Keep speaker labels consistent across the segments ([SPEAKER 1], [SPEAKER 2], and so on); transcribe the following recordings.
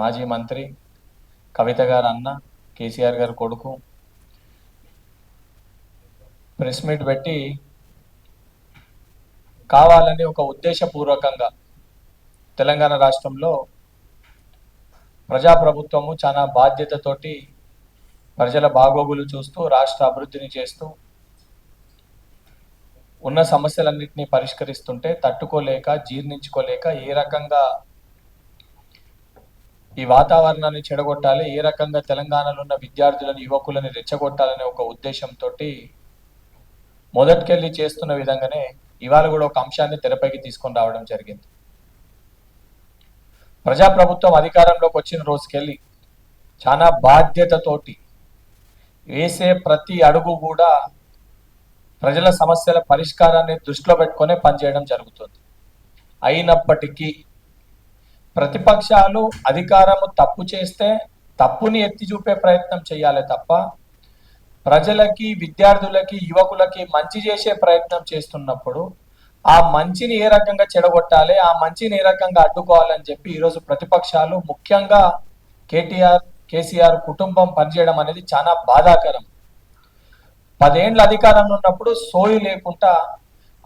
[SPEAKER 1] మాజీ మంత్రి కవిత గారు అన్న కేసీఆర్ గారు కొడుకు. ప్రెస్ మీట్ పెట్టి కావాలని ఒక ఉద్దేశపూర్వకంగా తెలంగాణ రాష్ట్రంలో ప్రజాప్రభుత్వము చాలా బాధ్యతతోటి ప్రజల బాగోగులు చూస్తూ రాష్ట్ర అభివృద్ధిని చేస్తూ ఉన్న సమస్యలన్నింటినీ పరిష్కరిస్తుంటే తట్టుకోలేక జీర్ణించుకోలేక ఏ రకంగా ఈ వాతావరణాన్ని చెడగొట్టాలి ఏ రకంగా తెలంగాణలో ఉన్న విద్యార్థులను యువకులను రెచ్చగొట్టాలనే ఒక ఉద్దేశంతో మొదటికెళ్ళి చేస్తున్న విధంగానే ఇవాళ కూడా ఒక అంశాన్ని తెరపైకి తీసుకొని రావడం జరిగింది. ప్రజాప్రభుత్వం అధికారంలోకి వచ్చిన రోజుకెళ్ళి చాలా బాధ్యతతోటి వేసే ప్రతి అడుగు కూడా ప్రజల సమస్యల పరిష్కారాన్ని దృష్టిలో పెట్టుకునే పనిచేయడం జరుగుతుంది. అయినప్పటికీ ప్రతిపక్షాలు అధికారము తప్పు చేస్తే తప్పుని ఎత్తి చూపే ప్రయత్నం చేయాలి తప్ప ప్రజలకి విద్యార్థులకి యువకులకి మంచి చేసే ప్రయత్నం చేస్తున్నప్పుడు ఆ మంచిని ఏ రకంగా చెడగొట్టాలి ఆ మంచిని ఏ రకంగా అడ్డుకోవాలని చెప్పి ఈరోజు ప్రతిపక్షాలు ముఖ్యంగా కేటీఆర్ కేసీఆర్ కుటుంబం పనిచేయడం అనేది చాలా బాధాకరం. పదేండ్ల అధికారంలో ఉన్నప్పుడు సోయి లేకుండా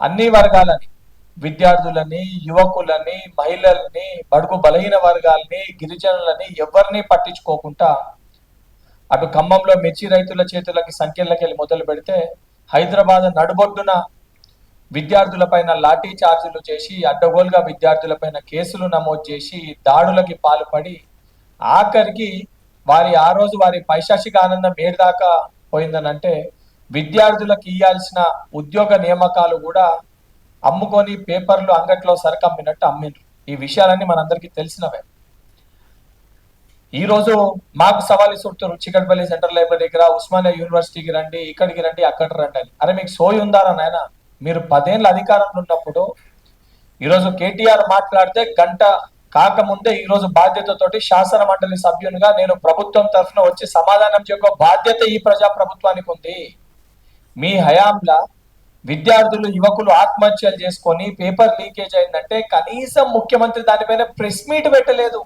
[SPEAKER 1] అన్ని వర్గాలని విద్యార్థులని యువకులని మహిళల్ని బడుగు బలహీన వర్గాల్ని గిరిజనులని ఎవరిని పట్టించుకోకుండా అటు ఖమ్మంలో మిర్చి రైతుల చేతులకి సంఖ్యలకి వెళ్ళి మొదలు పెడితే హైదరాబాద్ నడుబొడ్డున విద్యార్థులపైన లాఠీ చార్జీలు చేసి అడ్డగోలుగా విద్యార్థులపైన కేసులు నమోదు చేసి దాడులకి పాల్పడి ఆఖరికి వారి ఆ రోజు వారి పైశాచిక ఆనందం ఏడుదాకా పోయిందనంటే విద్యార్థులకు ఇవ్వాల్సిన ఉద్యోగ నియామకాలు కూడా అమ్ముకొని పేపర్లు అంగట్లో సరుకు అమ్మినట్టు అమ్మిండ్రు. ఈ విషయాలన్నీ మనందరికీ తెలిసినవే. ఈ రోజు మాకు సవాల్ ఇస్తుంటారు చికట్పల్లి సెంట్రల్ లైబ్రరీ దగ్గర ఉస్మానియా యూనివర్సిటీకి రండి ఇక్కడికి రండి అక్కడ రండి అని. అరే మీకు సోయి ఉందారా నాయన? మీరు పదేళ్ళ అధికారంలో ఉన్నప్పుడు ఈరోజు కేటీఆర్ మాట్లాడితే గంట కాకముందే ఈ రోజు బాధ్యతతోటి శాసన మండలి సభ్యునిగా నేను ప్రభుత్వం తరఫున వచ్చి సమాధానం చెప్పే బాధ్యత ఈ ప్రజా ప్రభుత్వానికి ఉంది. మీ హయాంలా విద్యార్థులు యువకులు ఆత్మహత్యలు చేసుకొని పేపర్ లీకేజ్ అయిందంటే కనీసం ముఖ్యమంత్రి దానిపైన ప్రెస్ మీట్ పెట్టలేదు.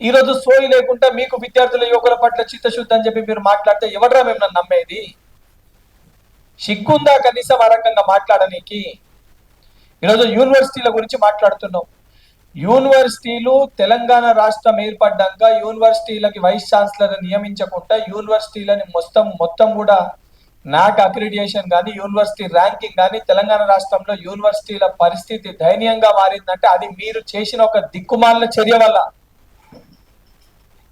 [SPEAKER 1] ఈ రోజు సోయి లేకుండా మీకు విద్యార్థుల యువకుల పట్ల చిత్తశుద్ధి అని చెప్పి మీరు మాట్లాడితే ఎవడరా మేము నన్ను నమ్మేది? సిగ్గుందా కనీసం ఆ రకంగా మాట్లాడనీకి? ఈరోజు యూనివర్సిటీల గురించి మాట్లాడుతున్నాం. యూనివర్సిటీలు తెలంగాణ రాష్ట్రం ఏర్పడ్డాక యూనివర్సిటీలకి వైస్ ఛాన్సలర్ నియమించకుండా యూనివర్సిటీలని మొత్తం మొత్తం కూడా నాకు అక్రిడియేషన్ కానీ యూనివర్సిటీ ర్యాంకింగ్ కానీ తెలంగాణ రాష్ట్రంలో యూనివర్సిటీల పరిస్థితి దయనీయంగా మారిందంటే అది మీరు చేసిన ఒక దిక్కుమాలిన చర్య వల్ల.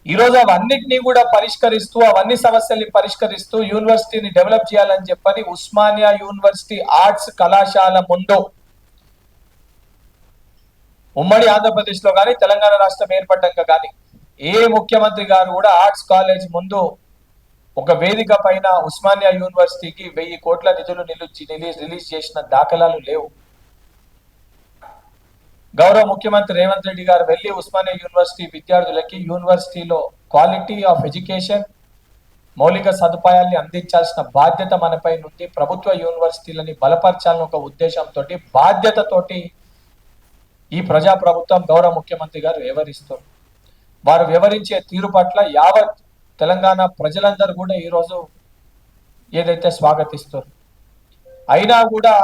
[SPEAKER 1] ఈరోజు రోజు అవన్నిటినీ కూడా పరిష్కరిస్తూ అవన్నీ సమస్యల్ని పరిష్కరిస్తూ యూనివర్సిటీని డెవలప్ చేయాలని చెప్పని ఉస్మానియా యూనివర్సిటీ ఆర్ట్స్ కళాశాల ముందు ఉమ్మడి ఆంధ్రప్రదేశ్లో కానీ తెలంగాణ రాష్ట్రం ఏర్పడ్డాక కానీ ఏ ముఖ్యమంత్రి గారు కూడా ఆర్ట్స్ కాలేజ్ ముందు ఒక వేదిక పైన ఉస్మానియా యూనివర్సిటీకి వెయ్యి కోట్ల నిధులు నిలిచి రిలీజ్ చేసిన దాఖలాలు లేవు. గౌరవ ముఖ్యమంత్రి రేవంత్ రెడ్డి గారు వెళ్ళి ఉస్మానియా యూనివర్సిటీ విద్యార్థులకి యూనివర్సిటీలో క్వాలిటీ ఆఫ్ ఎడ్యుకేషన్ మౌలిక సదుపాయాల్ని అందించాల్సిన బాధ్యత మనపై నుండి ప్రభుత్వ యూనివర్సిటీలని బలపరచాలని ఒక ఉద్దేశంతో బాధ్యతతోటి ఈ ప్రజా ప్రభుత్వం గౌరవ ముఖ్యమంత్రి గారు వివరిస్తారు వారు వివరించే తీరు పట్ల యావత్ తెలంగాణ ప్రజలందరూ కూడా ఈరోజు ఏదైతే స్వాగతిస్తారు అయినా కూడా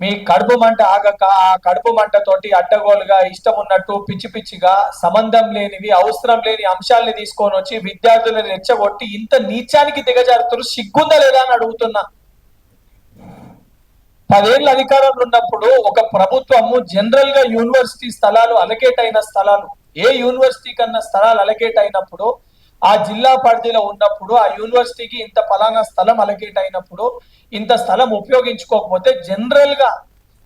[SPEAKER 1] మీ కడుపు మంట ఆగక ఆ కడుపు మంటతోటి అడ్డగోలుగా ఇష్టం ఉన్నట్టు పిచ్చి పిచ్చిగా సంబంధం లేనివి అవసరం లేని అంశాలని తీసుకొని వచ్చి విద్యార్థులను రెచ్చగొట్టి ఇంత నీచానికి దిగజారుతున్నారు సిగ్గుందా లేదా అని అడుగుతున్నా. పదేళ్ళ అధికారంలో ఉన్నప్పుడు ఒక ప్రభుత్వము జనరల్గా యూనివర్సిటీ స్థలాలు అలకేట్ అయిన స్థలాలు ఏ యూనివర్సిటీ కన్నా స్థలాలు అలకేట్ అయినప్పుడు ఆ జిల్లా పరిధిలో ఉన్నప్పుడు ఆ యూనివర్సిటీకి ఇంత ఫలానా స్థలం అలకేట్ అయినప్పుడు ఇంత స్థలం ఉపయోగించుకోకపోతే జనరల్గా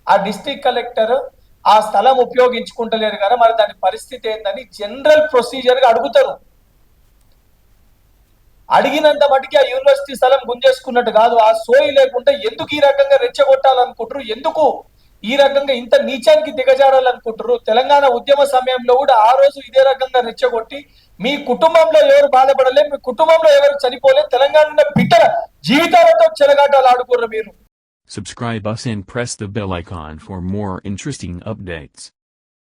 [SPEAKER 1] ఆ డిస్ట్రిక్ట్ కలెక్టర్ ఆ స్థలం ఉపయోగించుకుంటలేరు కదా మరి దాని పరిస్థితి ఏందని జనరల్ ప్రొసీజర్గా అడుగుతారు. అడిగినంత మటుకి ఆ యూనివర్సిటీ స్థలం గుంజేసుకున్నట్టు కాదు ఆ సోయి లేకుండా ఎందుకు ఈ రకంగా రెచ్చగొట్టాలనుకుంటారు ఎందుకు ఈ రకంగా ఇంత నీచానికి దిగజారాలనుకుంటారు తెలంగాణ ఉద్యమ సమయంలో కూడా ఆ రోజు ఇదే రకంగా రెచ్చగొట్టి మీ కుటుంబంలో ఎవరు బాధపడలే మీ కుటుంబంలో ఎవరు చనిపోలే తెలంగాణ బిడ్డల జీవితాలతో చెలగాటాలు ఆడుకుర్రు మీరు
[SPEAKER 2] Subscribe us and press the bell icon for more interesting updates.